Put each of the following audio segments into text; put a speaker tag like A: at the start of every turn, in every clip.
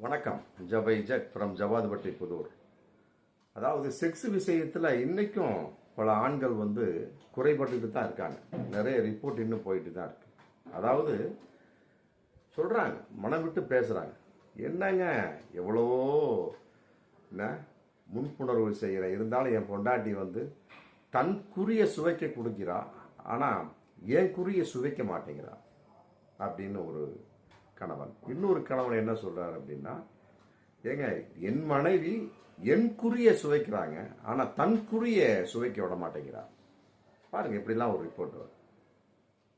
A: வணக்கம். ஜபை ஜக் ஃப்ரம் ஜவாதுபட்டி புதூர். அதாவது செக்ஸ் விஷயத்தில் இன்றைக்கும் பல ஆண்கள் வந்து குறைபட்டுட்டு தான் இருக்காங்க. நிறைய ரிப்போர்ட் இன்னும் போயிட்டு தான் இருக்கு. அதாவது சொல்கிறாங்க மனம் விட்டு பேசுகிறாங்க என்னங்க எவ்வளவோ என்ன முன்புணர்வு செய்கிறேன் இருந்தாலும் என் பொண்டாட்டி வந்து தன் குறிய சுவைக்க கொடுக்கிறா ஆனால் என் குறிய சுவைக்க மாட்டேங்கிறா அப்படின்னு ஒரு கணவன். இன்னொரு கணவன் என்ன சொல்றாரு அப்படின்னா ஏங்க என் மனைவி என் குறிய சுவைக்கிறாங்க ஆனா தன் குறிய சுவைக்க விட மாட்டேங்கிறார். பாருங்க இப்படிலாம் ஒரு ரிப்போர்ட் வரும்.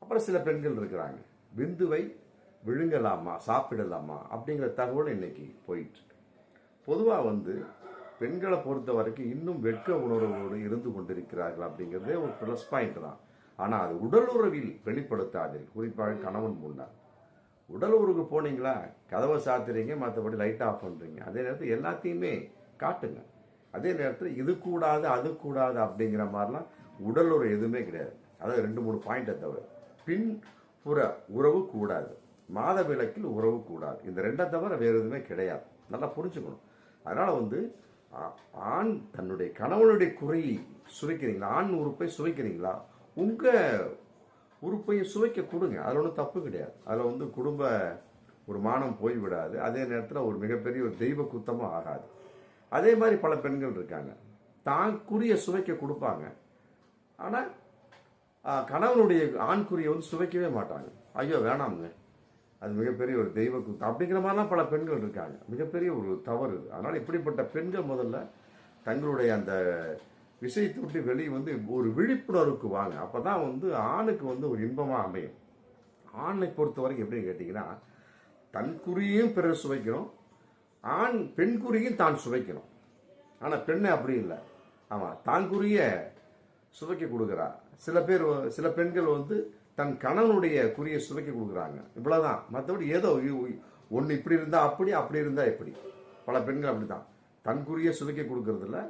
A: அப்புறம் சில பெண்கள் இருக்கிறாங்க. விந்துவை விழுங்கலாமா சாப்பிடலாமா அப்படிங்கிற தகவல் இன்னைக்கு போயிட்டு பொதுவாக வந்து பெண்களை பொறுத்த வரைக்கும் இன்னும் வெட்க உணர்வோடு இருந்து கொண்டிருக்கிறார்கள் அப்படிங்கிறதே ஒரு ப்ளஸ் பாயிண்ட் தான். ஆனால் அது உடலுறவில் வெளிப்படுத்தாது. குறிப்பாக கணவன் முன்னார் உடல் உறவுக்கு போனீங்களா? கதவை சாத்துறீங்க மற்றபடி லைட் ஆஃப் பண்ணுறீங்க அதே நேரத்தில் எல்லாத்தையுமே காட்டுங்க. அதே நேரத்தில் இது கூடாது அது கூடாது அப்படிங்கிற மாதிரிலாம் உடல் உறவு எதுவுமே கிடையாது. அதாவது ரெண்டு மூணு பாயிண்ட்டை தவிர. பின் புற உறவு கூடாது. மாத விளக்கில் உறவு கூடாது. இந்த ரெண்டை தவிர வேறு எதுவுமே கிடையாது. நல்லா புரிஞ்சுக்கணும். அதனால் வந்து ஆண் தன்னுடைய கணவனுடைய குறையை சுவைக்கிறீங்களா? ஆண் உறுப்பை சுவைக்கிறீங்களா? உங்கள் உறுப்பையும் சுவைக்க கொடுங்க. அதில் ஒன்றும் தப்பு கிடையாது. அதில் வந்து குடும்ப ஒரு மானம் போய்விடாது. அதே நேரத்தில் ஒரு மிகப்பெரிய ஒரு தெய்வ குத்தமும் ஆகாது. அதே மாதிரி பல பெண்கள் இருக்காங்க. தான் சுவைக்க கொடுப்பாங்க. ஆனால் கணவனுடைய ஆண்குறியை வந்து சுவைக்கவே மாட்டாங்க. ஐயோ வேணாமுங்க. அது மிகப்பெரிய ஒரு தெய்வ குத்தம். அப்படிங்கிற மாதிரிலாம் பல பெண்கள் இருக்காங்க. மிகப்பெரிய ஒரு தவறு அதனால் இப்படிப்பட்ட பெண்கள் முதல்ல தங்களுடைய அந்த விஷயத்தை விட்டு வெளியே வந்து ஒரு விழிப்புணர்வுக்கு வாங்க. அப்போ தான் வந்து ஆணுக்கு வந்து ஒரு இன்பமாக அமையும். ஆணை பொறுத்த வரைக்கும் எப்படின்னு கேட்டிங்கன்னா தன் பிறர் சுவைக்கணும். ஆண் பெண் குறியும் தான் சுவைக்கணும். ஆனால் பெண்ணை அப்படி இல்லை. ஆமாம் தான் குறிய சுவைக்க கொடுக்குறா. சில பேர் சில பெண்கள் வந்து தன் கணவனுடைய குறியை சுவைக்க கொடுக்குறாங்க. இவ்வளோதான் மற்றபடி ஏதோ ஒன்று இப்படி இருந்தால் அப்படி அப்படி இருந்தால் இப்படி. பல பெண்கள் அப்படிதான் தன் குறிய சுவைக்க கொடுக்கறதில்ல.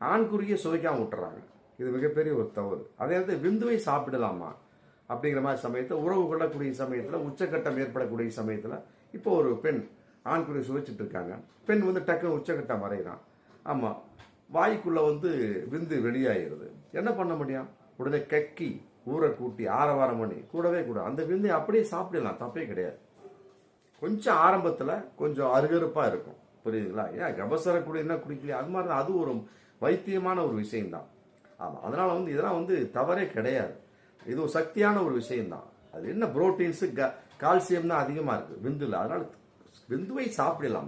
A: ஆண்குறியை சுவைக்காமல் சுவைக்காம விட்டுறாங்க இது மிகப்பெரிய ஒரு தவறு. அதே நேரத்தில் விந்துவை சாப்பிடலாமா? அப்படிங்கிற மாதிரி சமயத்தில் உறவு கொள்ளக்கூடிய சமயத்தில் உச்சக்கட்டம் ஏற்படக்கூடிய சமயத்தில் இப்போ ஒரு பெண் ஆண்குறியை சுவைச்சிட்டு இருக்காங்க. பெண் வந்து டக்குன்னு உச்சக்கட்டம் வரைகிறான் ஆமாம் வாய்க்குள்ள வந்து விந்து வெளியாகிறது என்ன பண்ண முடியும்? உடனே கக்கி ஊரை கூட்டி ஆரவாரம் பண்ணி கூடவே கூட அந்த விந்தை அப்படியே சாப்பிடலாம் தப்பே கிடையாது. கொஞ்சம் ஆரம்பத்தில் கொஞ்சம் அருகருப்பாக இருக்கும். புரியுதுங்களா? ஏன்? கபசர குடி என்ன குடிக்கலையா? அது மாதிரி தான். அது ஒரு வைத்தியமான ஒரு விஷயம்தான். ஆமாம் அதனால் வந்து இதெல்லாம் வந்து தவறே கிடையாது. இது ஒரு சக்தியான ஒரு விஷயம்தான். அது என்ன புரோட்டீன்ஸு கால்சியம் தான் அதிகமாக இருக்குது விந்துல. அதனால் விந்துவை சாப்பிடலாம்.